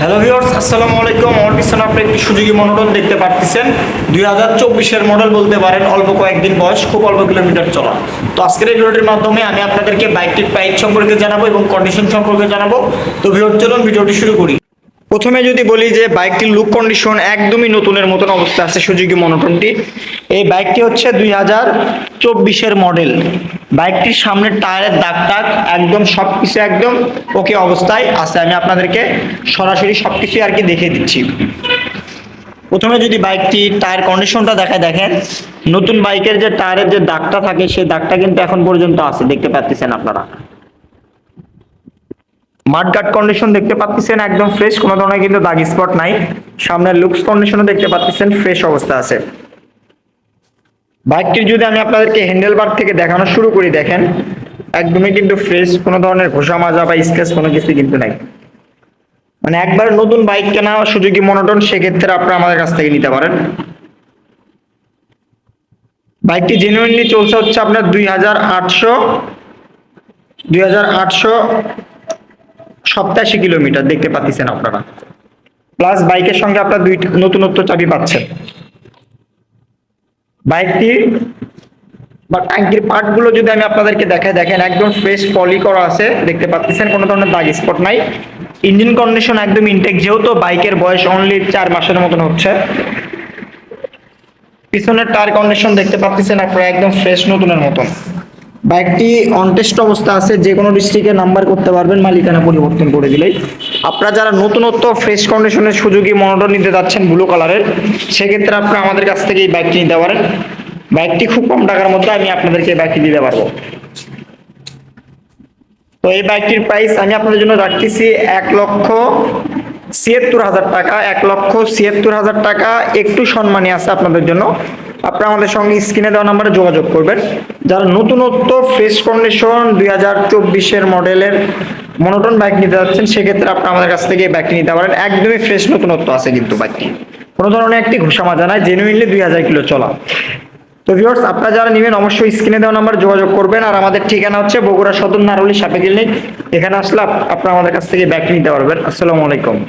Hello viewers আসসালামু আলাইকুম। আমার পিছনে আপনি একটি সুযোগী মনোরম দেখতে পাচ্ছেন দুই হাজার চব্বিশের মডেল বলতে পারেন, অল্প কয়েকদিন বয়স, খুব অল্প কিলোমিটার চলা। তো আজকের এই ভিডিওটির মাধ্যমে আমি আপনাদেরকে বাইকটির প্রাইস সম্পর্কে জানাব এবং কন্ডিশন সম্পর্কে জানাব। তো ভিউয়ার চলুন ভিডিওটি শুরু করি। প্রথমে যদি বলি যে বাইকটির লুক কন্ডিশন একদমই নতুনের মতন অবস্থা আছে সুজুকি মনোটনটি এই বাইকটি হচ্ছে দুই হাজার চব্বিশের মডেল বাইকটির সামনের টায়ারের দাগ টাগ একদম সব কিছু একদম ওকে অবস্থায় আছে। আমি আপনাদেরকে সরাসরি সব কিছুই আর কি দেখে দিচ্ছি। প্রথমে যদি বাইকটি টায়ার কন্ডিশনটা দেখায়, দেখেন নতুন বাইকের যে টায়ারের যে দাগটা থাকে, সেই দাগটা কিন্তু এখন পর্যন্ত আছে। দেখতে পাচ্ছেন আপনারা। মাঠগাট কন্ডিশন দেখতে পাচ্ছেন, একদম ফ্রেশ কোনো ধরনের কিন্তু দাগ স্পট নাই। সামনের লুকস কন্ডিশনও দেখতে পাচ্ছেন ফ্রেশ অবস্থা আছে। বাইকটির যদি আমি আপনাদেরকে হ্যান্ডেল বার থেকে দেখানো শুরু করি, দেখেন, একদমই কিন্তু ফ্রেশ কোনো ধরনের ঘোষা মাজা বা স্ক্র্যাচ কোনো কিছু কিন্তু নাই। মানে একবার নতুন বাইক কেনা সুযোগী মনোটন সেক্ষেত্রে আপনারা আমাদের কাছ থেকে নিতে পারেন। বাইকটি জেনুইনলি চলছে হচ্ছে আপনার দুই হাজার আটশো, দুই হাজার আটশো সপ্তাশি কিলোমিটার, দেখতে পাচ্ছেন আপনারা। প্লাস বাইকের সঙ্গে আপনার দুই নতুনত্ব চাবি পাচ্ছেন। বাইকটি বা ট্যাঙ্কির পার্টগুলো যদি আমি আপনাদেরকে দেখাই, দেখেন একদম ফ্রেশ পলি করা আছে, দেখতে পাচ্ছেন, কোনো ধরনের দাগ স্পট নাই। ইঞ্জিন কন্ডিশন একদম ইনটেক যেহেতু বাইকের বয়স অনলি চার মাসের মতন হচ্ছে। পিছনের টায়ার কন্ডিশন দেখতে পাচ্ছেন আপনারা, একদম ফ্রেশ নতুনের মতন। বাইকটি অনটেস্ট অবস্থা আছে, যে কোনো ডিস্ট্রিক্টে নাম্বার করতে পারবেন, মালিকানা পরিবর্তন করে দিলেই। আপনারা যারা নতুনত্ব ফ্রেশ কন্ডিশনের সুযোগী মনোটর নিতে যাচ্ছেন ব্লু কালারের সেক্ষেত্রে আপনারা আমাদের কাছ থেকে এই বাইকটি নিতে পারেন। বাইকটি খুব কম টাকার মধ্যে আমি আপনাদেরকে এই বাইকটি দিতে পারব। তো এই বাইকটির প্রাইস আমি আপনাদের জন্য রাখতেছি এক লক্ষ ছিয়াত্তর হাজার টাকা, এক লক্ষ ছিয়াত্তর হাজার টাকা, একটু সম্মানী আছে আপনাদের জন্য। আপনারা আমাদের সঙ্গে স্ক্রিনে দেওয়া নাম্বারে যোগাযোগ করবেন। যারা নতুনত্ব ফ্রেশ কন্ডিশন দুই হাজার চব্বিশের মডেলের মনোটন বাইক নিতে যাচ্ছেন, সেক্ষেত্রে আপনারা আমাদের কাছ থেকে বাইকটি নিতে পারেন। একদমই ফ্রেশ নতুনত্ব আছে কিন্তু বাইকটি কোনো ধরনের একটি ঘোষা মাজা নাই জেনুইনলি দুই হাজার কিলো চলা। তো ভিউয়ার্স আপনারা যারা নেবেন, অবশ্যই স্ক্রিনে দেওয়া নাম্বার যোগাযোগ করবেন। আর আমাদের ঠিকানা হচ্ছে বগুড়া সদর নারুলি সাপে ক্লিনিক। এখানে আসলে আপ- আপনারা আমাদের কাছ থেকে ব্যাগ নিতে পারবেন। আসসালামু আলাইকুম।